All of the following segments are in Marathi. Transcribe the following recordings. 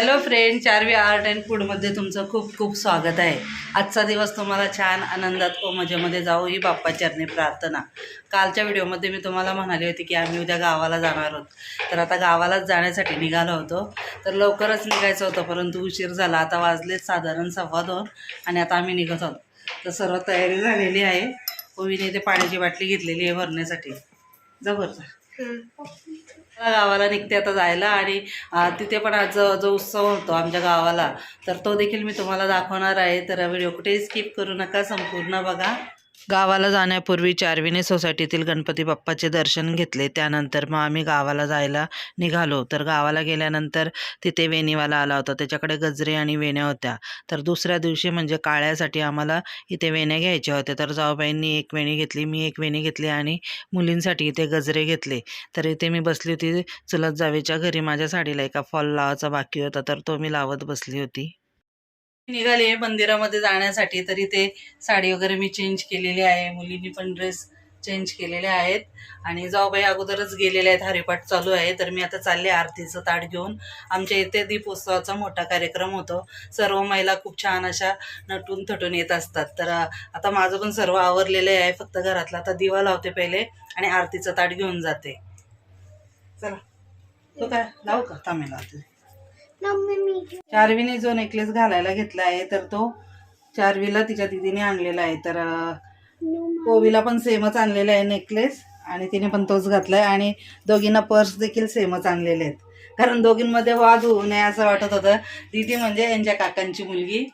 Hello friend Charvi art and फूडमध्ये तुमचं खूप खूप स्वागत आहे. आजचा दिवस तुम्हाला छान आनंदात व मजेमध्ये जाऊ ही बाप्पा चरणी प्रार्थना. कालच्या व्हिडिओमध्ये मी तुम्हाला म्हणाली होती की आम्ही उद्या गावाला जाणार आहोत. तर आता गावालाच जाण्यासाठी निघालो होतो. तर लवकरच निघायचं होतं परंतु उशीर झाला. आता वाजलेत साधारण सव्वा दोन आणि आता आम्ही निघत आहोत. तर सर्व तयारी झालेली आहे. ओवीने इथे पाण्याची बाटली घेतलेली आहे भरण्यासाठी. जबरदस्त गावाला निघते आता जायला आणि तिथे पण आज जो उत्सव होतो आमच्या गावाला तर तो देखील मी तुम्हाला दाखवणार आहे. तर व्हिडिओ कुठेही स्किप करू नका संपूर्ण बघा. गावाला जाण्यापूर्वी चारविने सोसायटीतील गणपती बाप्पाचे दर्शन घेतले. त्यानंतर मग आम्ही गावाला जायला निघालो. तर गावाला गेल्यानंतर तिथे वेणीवाला आला होता. त्याच्याकडे गजरे आणि वेण्या होत्या. तर दुसऱ्या दिवशी म्हणजे काळ्यासाठी आम्हाला इथे वेण्या घ्यायच्या होत्या. तर जाऊबाईंनी एक वेणी घेतली मी एक वेणी घेतली आणि मुलींसाठी इथे गजरे घेतले. तर इथे मी बसली होती चुलत जावेच्या घरी. माझ्या साडीला एका फॉल लावायचा बाकी होता. तर तो मी लावत बसली होती. निघाले मंदिरामध्ये जाण्यासाठी तरी ते साडी वगैरे मी चेंज केलेली आहे. मुलींनी पण ड्रेस चेंज केलेले आहेत. आणि जाऊबाई अगोदरच गेलेले आहेत. हरिपाठ चालू आहे. तर मी आता चालले आरतीचं ताट घेऊन. आमच्या इथे दीपोत्सवाचा मोठा कार्यक्रम होतो. सर्व महिला खूप छान अशा नटून थटून येत असतात. तर आता माझं पण सर्व आवरलेलं आहे. फक्त घरातला आता दिवा लावते पहिले आणि आरतीचं ताट घेऊन जाते. चला. तो काय? लावू का? थांबे लावते. चारवीने जो नेकलेस घालायला घेतला आहे तर तो चारवीला तिच्या दिदीने आणलेला आहे. तर अं, ओवीला पण सेमच आणलेला आहे नेकलेस आणि तिने पण तोच घातलाय आणि दोघींना पर्स देखील सेमच आणलेले आहेत. कारण दोघींमध्ये वाद होऊ नये असं वाटत होतं. दिदी म्हणजे यांच्या काकांची मुलगी.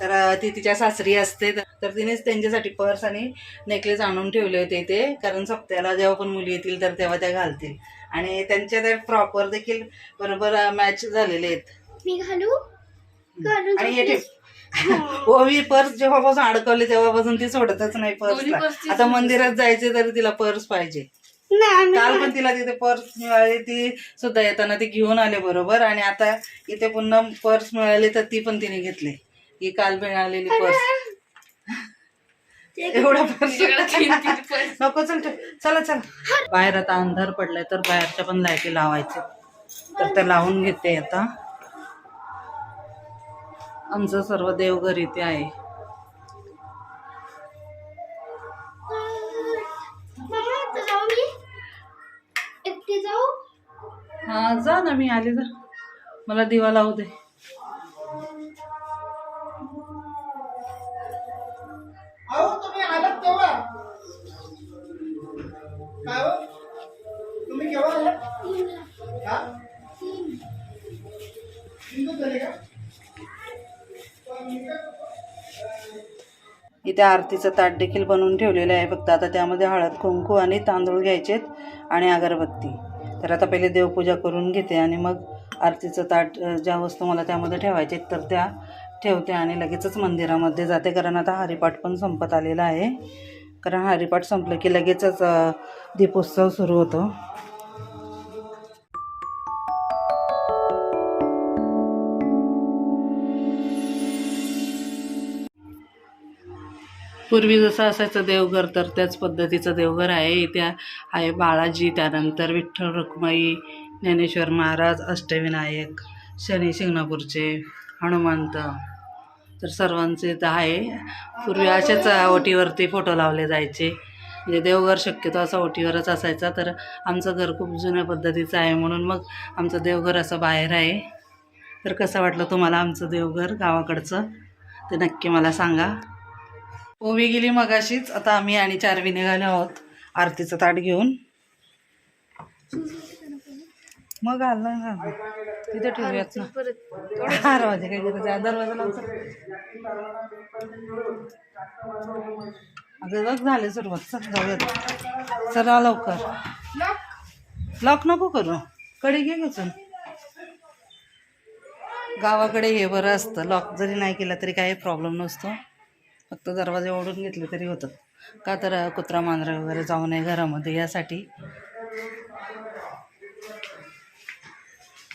तर अं, ती तिच्या सासरी असते. तर तिनेच त्यांच्यासाठी पर्स आणि नेकलेस आणून ठेवले होते ते कारण सप्त्याला जेव्हा पण मुली येतील तर तेव्हा त्या घालतील. आणि त्यांच्या त्या प्रॉपर देखील बरोबर मॅच झालेले आहेत. मी घालू? आणि हे ठेव. ओवी पर्स जेव्हापासून अडकवली तेव्हापासून ती सोडतच नाही पर्सला. आता मंदिरात जायचे तरी तिला पर्स पाहिजे. नाही काल पण तिला तिथे पर्स मिळाली ती सुद्धा येताना ती घेऊन आले बरोबर. आणि आता इथे पुन्हा पर्स मिळाली तर ती पण तिने घेतली. ही काल मिळालेली पर्स एवढा पर्स नको चल. चला चला. बाहेर आता अंधार पडलाय तर बाहेरच्या पण लाईटी लावायचे. तर त्या लावून घेते आता. आमचं सर्व देवघर इथे आहे. हा जा ना मी आले जा. मला दिवा लावू दे. काय हो? तुम्ही केव्हा आलात हा? झाले का? इथे आरतीचं ताट देखील बनवून ठेवलेलं आहे. फक्त आता त्यामध्ये हळद कुंकू आणि तांदूळ घ्यायचेत आणि अगरबत्ती. तर आता पहिले देवपूजा करून घेते आणि मग आरतीचं ताट ज्या वस्तू मला त्यामध्ये ठेवायचे आहेत तर त्या ठेवते आणि लगेचच मंदिरामध्ये जाते. कारण आता हरिपाठ पण संपत आलेला आहे. कारण हरिपाठ संपलं की लगेचच दीपोत्सव सुरू होतो. पूर्वी जसं असायचं देवघर तर त्याच पद्धतीचं देवघर आहे. इथे आहे बाळाजी त्यानंतर विठ्ठल रुक्माई ज्ञानेश्वर महाराज अष्टविनायक शनी शिंगणापूरचे हनुमंत. तर सर्वांचे इथं आहे. पूर्वी असेच ओटीवरती फोटो लावले जायचे. म्हणजे देवघर शक्यतो असा ओटीवरच असायचा. तर आमचं घर खूप जुन्या पद्धतीचं आहे म्हणून मग आमचं देवघर असं बाहेर आहे. तर कसं वाटलं तुम्हाला आमचं देवघर गावाकडचं? ते नक्की मला सांगा. ओवी गेली मगाशीच. आता आम्ही आणि चारवी निघाले आहोत. आरतीचं ताट घेऊन. मग आलं ना. तिथे ठेवूयात ना. काय गरज आहे दरवाजा लावचा अगं बघ झाले सुरुवात. चल जाऊयात. चला लवकर. लॉक नको करू. कडी घे घेचून गावाकडे हे बरं असतं. लॉक जरी नाही केलं तरी काही प्रॉब्लेम नसतो. फक्त दरवाजे ओढून घेतले तरी होतं. का तर कुत्रा मांजरा वगैरे जाऊ नये घरामध्ये यासाठी.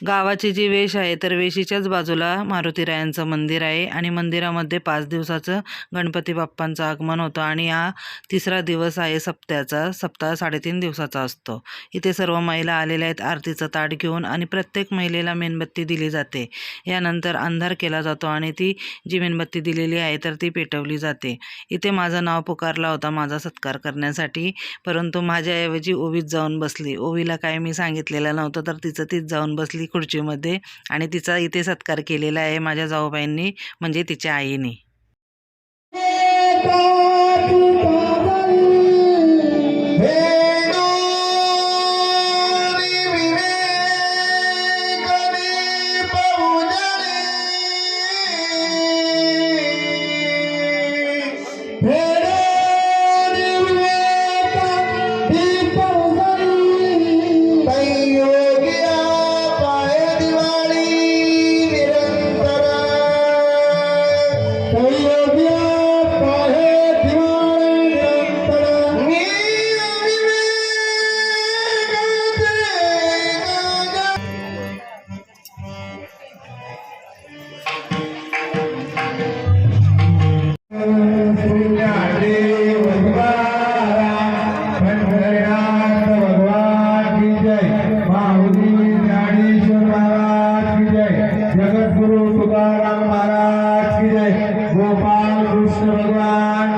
गावाची जी वेश आहे तर वेशीच्याच बाजूला मारुतीरायांचं मंदिर आहे आणि मंदिरामध्ये पाच दिवसाचं गणपती बाप्पांचं आगमन होतं आणि हा तिसरा दिवस आहे सप्त्याचा सप्ताह साडेतीन दिवसाचा असतो. इथे सर्व महिला आलेल्या आहेत आरतीचं ताट घेऊन आणि प्रत्येक महिलेला मेणबत्ती दिली जाते. यानंतर अंधार केला जातो आणि ती जी मेणबत्ती दिलेली आहे तर ती पेटवली जाते. इथे माझं नाव पुकारला होता माझा सत्कार करण्यासाठी. परंतु माझ्याऐवजी ओवीत जाऊन बसली. ओवीला काय मी सांगितलेलं नव्हतं तर तिचं तीच जाऊन बसली. खुर्चीमध्ये आणि तिचा इथे सत्कार केलेला आहे माझ्या जाऊबाईंनी म्हणजे तिच्या आईने Hey!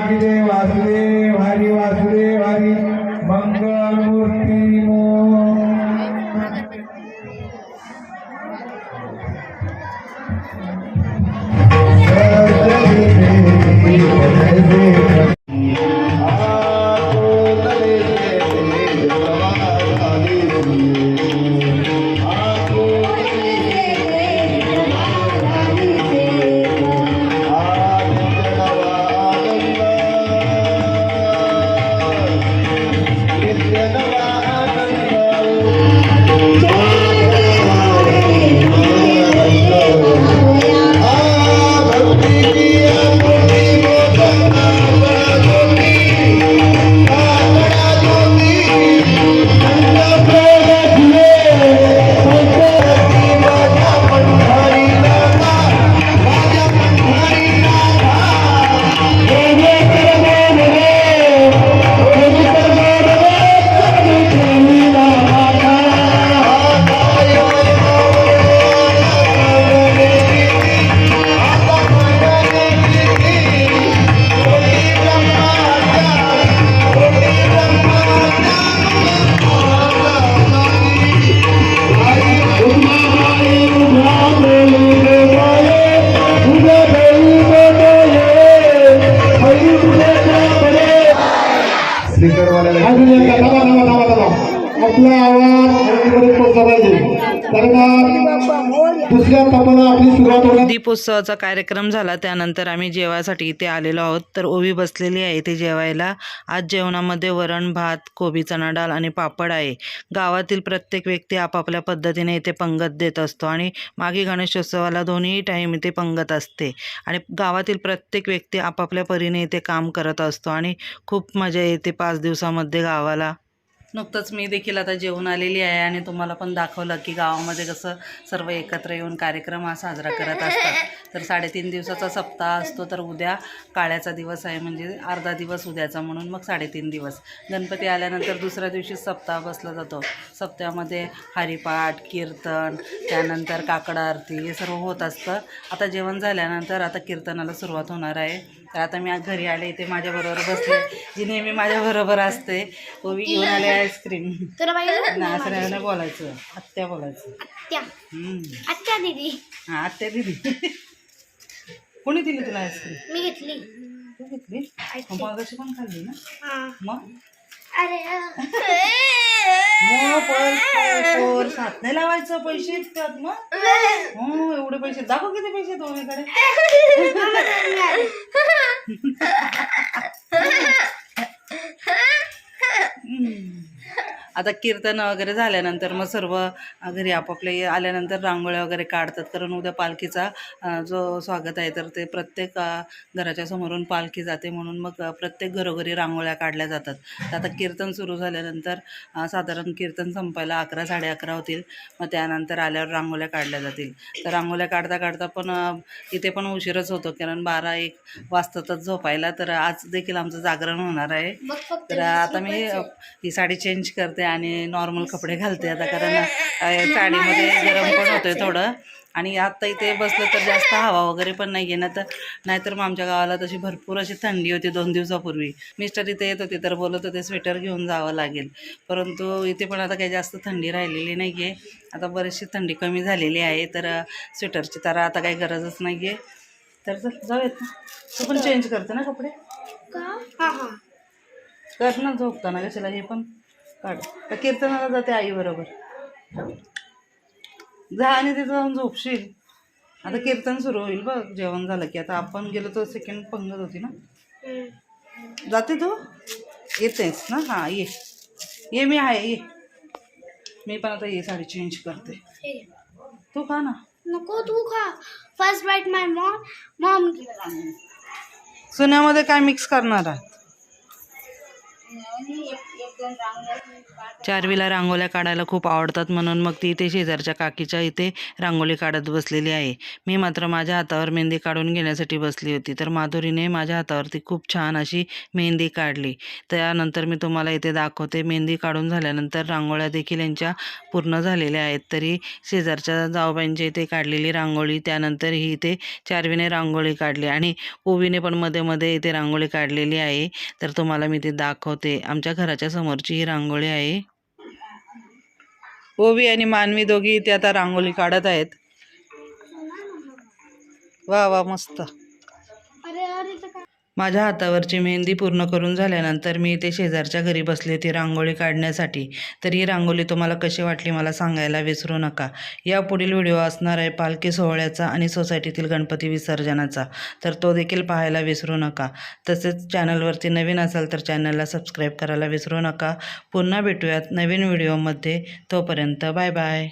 भगवान की अजून एकदा थांबा थांबा थांबा थांबा आपला आवाज आणखीपर्यंत पोहोचला पाहिजे. दीपोत्सवाचा कार्यक्रम झाला. त्यानंतर आम्ही जेवायसाठी इथे आलेलो आहोत. तर ओवी बसलेली आहे इथे जेवायला. आज जेवणामध्ये वरण भात कोबी चणा डाळ आणि पापड आहे. गावातील प्रत्येक व्यक्ती आपापल्या पद्धतीने इथे पंगत देत असतो आणि मागे गणेशोत्सवाला दोन्ही टाईम इथे पंगत असते. आणि गावातील प्रत्येक व्यक्ती आपापल्या परीने इथे काम करत असतो आणि खूप मजा येते पाच दिवसामध्ये गावाला. नुकतंच मी देखील आता जेवून आलेली आहे आणि तुम्हाला पण दाखवलं की गावामध्ये कसं सर्व एकत्र येऊन कार्यक्रम हा साजरा करत असतात. तर साडेतीन दिवसाचा सप्ताह असतो तर उद्या काळ्याचा दिवस आहे म्हणजे अर्धा दिवस उद्याचा म्हणून मग साडेतीन दिवस. गणपती आल्यानंतर दुसऱ्या दिवशी सप्ताह बसला जातो. सप्त्यामध्ये हरिपाठ कीर्तन त्यानंतर काकड आरती हे सर्व होत असतं. आता जेवण झाल्यानंतर आता कीर्तनाला सुरुवात होणार आहे. तर आता मी आज घरी आले इथे माझ्याबरोबर बसले. जी नेहमी माझ्याबरोबर असते ओवी घेऊन आले आईस्क्रीम. तुला पाहिजे ना असं नाही ना बोलायचं आत्या बोलायचं. आत्या. दिदी. हा आत्या दिली कोणी दिली तुला आईस्क्रीम? मी घेतली. तू घेतली? मग मागाशी पण खाल्ली ना? हा. मग? मग पर सात नाही लावायचं पैसे इतक्यात मग? हो एवढे पैसे. दाखव किती पैसे दोन्हीकडे आता कीर्तन वगैरे झाल्यानंतर मग सर्व घरी आपापले आल्यानंतर रांगोळ्या वगैरे काढतात. कारण उद्या पालखीचा जो स्वागत आहे तर ते प्रत्येक घराच्या समोरून पालखी जाते म्हणून मग प्रत्येक घरोघरी रांगोळ्या काढल्या जातात. तर आता कीर्तन सुरू झाल्यानंतर साधारण कीर्तन संपायला अकरा साडे अकरा होतील. मग त्यानंतर आल्यावर रांगोळ्या काढल्या जातील. तर रांगोळ्या काढता काढता पण इथे पण उशीरच होतो कारण बारा एक वाजतातच झोपायला तर आज देखील आमचं जागरण होणार आहे. तर आता मी ही साडी चेंज करते आणि नॉर्मल कपडे घालते आता कारण साडीमध्ये गरम पण होतंय थोडं. आणि आत्ता इथे बसलं तर जास्त हवा वगैरे पण नाही आहे ना तर नाहीतर मग आमच्या गावाला तशी भरपूर अशी थंडी होती दोन दिवसापूर्वी. मिस्टर इथे येत होते तर बोलत होते स्वेटर घेऊन जावं लागेल. परंतु इथे पण आता काही जास्त थंडी राहिलेली नाही आहे आता बरीचशी थंडी कमी झालेली आहे तर स्वेटरची तर आता काही गरजच नाही आहे तर जाऊयात ना. तू पण चेंज करते ना कपडे? का? हा हा. कर ना झोपताना कशाला हे पण. काढ. तर कीर्तनाला जाते आई बरोबर. जा आणि तिथं जाऊन झोपशील. आता कीर्तन सुरू होईल बघ जेवण झालं की. आता आपण गेलो तर सेकंड पंगत होती ना. जाते तू? येतेस ना? हां ये. ये मी आहे ये. मी पण आता ये साडी चेंज करते. तू खा ना. नको तू खा. First bite my mom mom चुन्यामध्ये काय मिक्स करणार आहे चारवीला रांगोळ्या काढायला खूप आवडतात म्हणून मग ती इथे शेजारच्या काकीच्या इथे रांगोळी काढत बसलेली आहे. मी मात्र माझ्या हातावर मेहंदी काढून घेण्यासाठी बसली होती तर माधुरीने माझ्या हातावरती खूप छान अशी मेहंदी काढली. त्यानंतर मी तुम्हाला इथे दाखवते मेहंदी काढून झाल्यानंतर रांगोळ्या देखील यांच्या पूर्ण झालेल्या आहेत. तरी शेजारच्या जाऊबाईंच्या इथे काढलेली रांगोळी त्यानंतर ही इथे चारवीने रांगोळी काढली आणि ओवीने पण मध्ये मध्ये इथे रांगोळी काढलेली आहे. तर तुम्हाला मी ते दाखवते. आमच्या घराच्या समोर समोरची ही रांगोळी आहे. ओवी आणि मानवी दोघी इथे आता रांगोळी काढत आहेत. वा वा मस्त. माझ्या हातावरची मेहंदी पूर्ण करून झाल्यानंतर मी इथे शेजारच्या घरी बसले ती रांगोळी काढण्यासाठी. तर ही रांगोळी तुम्हाला कशी वाटली मला सांगायला विसरू नका. या पुढील व्हिडिओ असणार आहे पालखी सोहळ्याचा आणि सोसायटीतील गणपती विसर्जनाचा. तर तो देखील पाहायला विसरू नका. तसेच चॅनलवरती नवीन असाल तर चॅनलला सबस्क्राईब करायला विसरू नका. पुन्हा भेटूयात नवीन व्हिडिओमध्ये. तोपर्यंत बाय बाय.